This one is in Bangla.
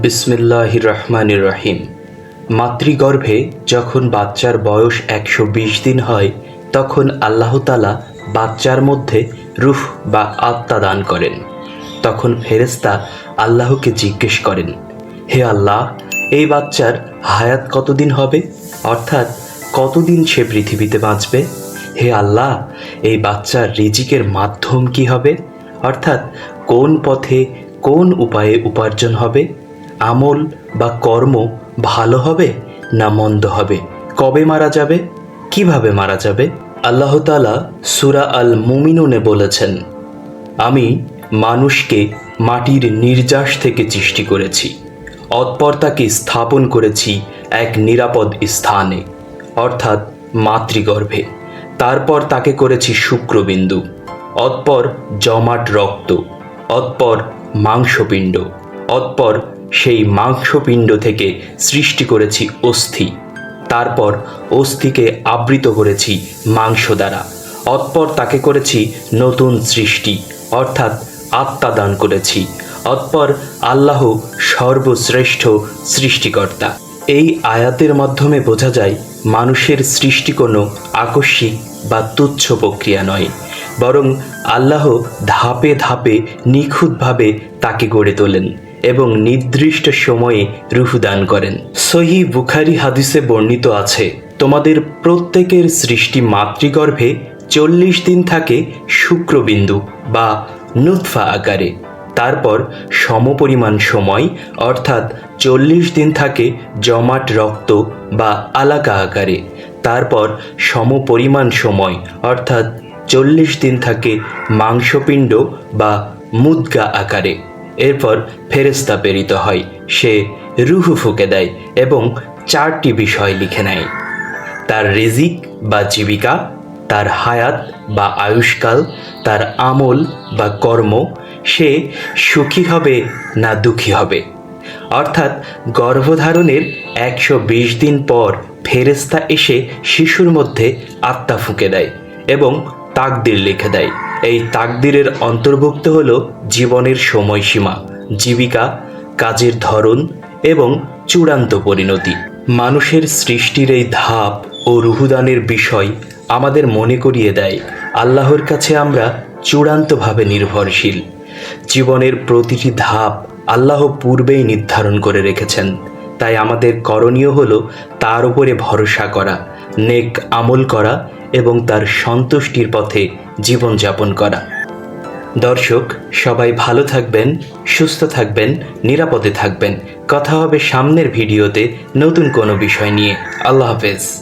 বিসমিল্লাহ রহমানির রহিম মাতৃগর্ভে যখন বাচ্চার বয়স একশো বিশ দিন হয়, তখন আল্লাহ তালা বাচ্চার মধ্যে রুফ বা আত্মা দান করেন। তখন ফেরেস্তা আল্লাহকে জিজ্ঞেস করেন, হে আল্লাহ, এই বাচ্চার হায়াত কতদিন হবে? অর্থাৎ কতদিন সে পৃথিবীতে বাঁচবে? হে আল্লাহ, এই বাচ্চার রিজিকের মাধ্যম কি হবে? অর্থাৎ কোন পথে কোন উপায়ে উপার্জন হবে? আমল বা কর্ম ভালো হবে না মন্দ হবে? কবে মারা যাবে? কীভাবে মারা যাবে? আল্লাহ তালা সুরা আল মুমিনুনে বলেছেন, আমি মানুষকে মাটির নির্যাস থেকে সৃষ্টি করেছি অতপর তাকে স্থাপন করেছি এক নিরাপদ স্থানে, অর্থাৎ মাতৃগর্ভে। তারপর তাকে করেছি শুক্রবিন্দু, অতপর জমাট রক্ত, অতপর মাংসপিণ্ড, অতপর সেই মাংসপিণ্ড থেকে সৃষ্টি করেছি অস্থি। তারপর অস্থিকে আবৃত করেছি মাংস দ্বারা। অতপর তাকে করেছি নতুন সৃষ্টি, অর্থাৎ আত্মা দান করেছি। অতপর আল্লাহ সর্বশ্রেষ্ঠ সৃষ্টিকর্তা। এই আয়াতের মাধ্যমে বোঝা যায়, মানুষের সৃষ্টি কোনো আকস্মিক বা তুচ্ছ প্রক্রিয়া নয়, বরং আল্লাহ ধাপে ধাপে নিখুঁতভাবে তাকে গড়ে তোলেন। এবং নির্দিষ্ট সময়ে রুহ দান করেন। সহি বুখারি হাদিসে বর্ণিত আছে, তোমাদের প্রত্যেকের সৃষ্টি মাতৃগর্ভে চল্লিশ দিন থাকে শুক্রবিন্দু বা নুৎফা আকারে। তারপর সমপরিমাণ সময়, অর্থাৎ চল্লিশ দিন থাকে জমাট রক্ত বা আলাকা আকারে। তারপর সমপরিমাণ সময়, অর্থাৎ চল্লিশ দিন থাকে মাংসপিণ্ড বা মুদগা আকারে। এরপর ফেরেস্তা প্রেরিত হয়। সে রুহু ফুঁকে দেয় এবং চারটি বিষয় লিখে নেয়। তার রিজিক বা জীবিকা, তার হায়াত বা আয়ুষ্কাল, তার আমল বা কর্ম, সে সুখী হবে না দুঃখী হবে। অর্থাৎ গর্ভধারণের একশো বিশ দিন পর ফেরেস্তা এসে শিশুর মধ্যে আত্মা ফুঁকে দেয় এবং তাকদির লিখে দেয়। এই তাকদিরের অন্তর্ভুক্ত হল জীবনের সময়সীমা, জীবিকা, কাজের ধরন এবং চূড়ান্ত পরিণতি। মানুষের সৃষ্টির এই ধাপ ও রুহুদানের বিষয় আমাদের মনে করিয়ে দেয়, আল্লাহর কাছে আমরা চূড়ান্তভাবে নির্ভরশীল। জীবনের প্রতিটি ধাপ আল্লাহ পূর্বেই নির্ধারণ করে রেখেছেন। তাই আমাদের করণীয় হল তার উপরে ভরসা করা, নেক আমল করা এবং তার সন্তুষ্টির পথে জীবনযাপন করা। দর্শক, সবাই ভালো থাকবেন, সুস্থ থাকবেন, নিরাপদে থাকবেন। কথা হবে সামনের ভিডিওতে নতুন কোনো বিষয় নিয়ে। আল্লাহ হাফেজ।